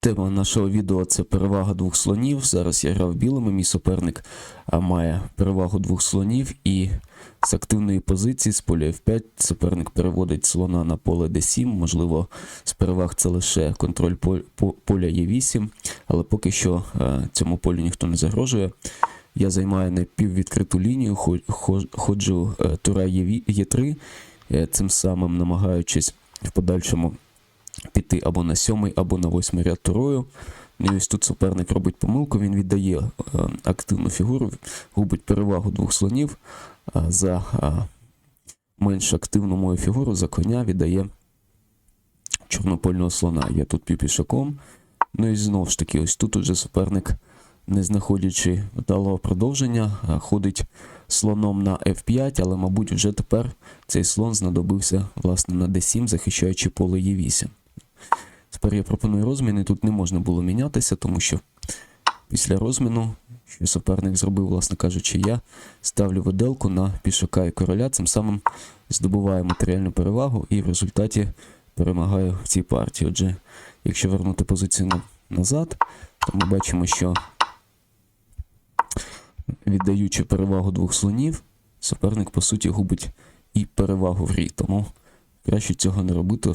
Тема нашого відео це перевага двох слонів. Зараз я грав білими. Мій суперник має перевагу двох слонів, і з активної позиції з поля F5 суперник переводить слона на поле D7. Можливо, з переваг це лише контроль пол- по- поля Е8, але поки що е, цьому полю ніхто не загрожує. Я займаю напіввідкриту лінію, хо- хо- ходжу е, тура Е3, е, цим самим намагаючись в подальшому піти або на сьомий, або на восьмий ряд турою. І ось тут суперник робить помилку, він віддає е, активну фігуру, губить перевагу двох слонів а за а, менш активну мою фігуру, за коня віддає чорнопольного слона. Я тут пів пішаком. Ну і знову ж таки, ось тут уже суперник, не знаходячи вдалого продовження, ходить слоном на F5, але, мабуть, вже тепер цей слон знадобився власне на D7, захищаючи поле Е8. Тепер я пропоную розміни. Тут не можна було мінятися, тому що після розміну, що суперник зробив, власне кажучи, я ставлю виделку на пішака і короля, цим самим здобуваю матеріальну перевагу і в результаті перемагаю в цій партії. Отже, якщо вернути позицію назад, то ми бачимо, що віддаючи перевагу двох слонів, суперник по суті губить і перевагу в грі. Тому краще цього не робити.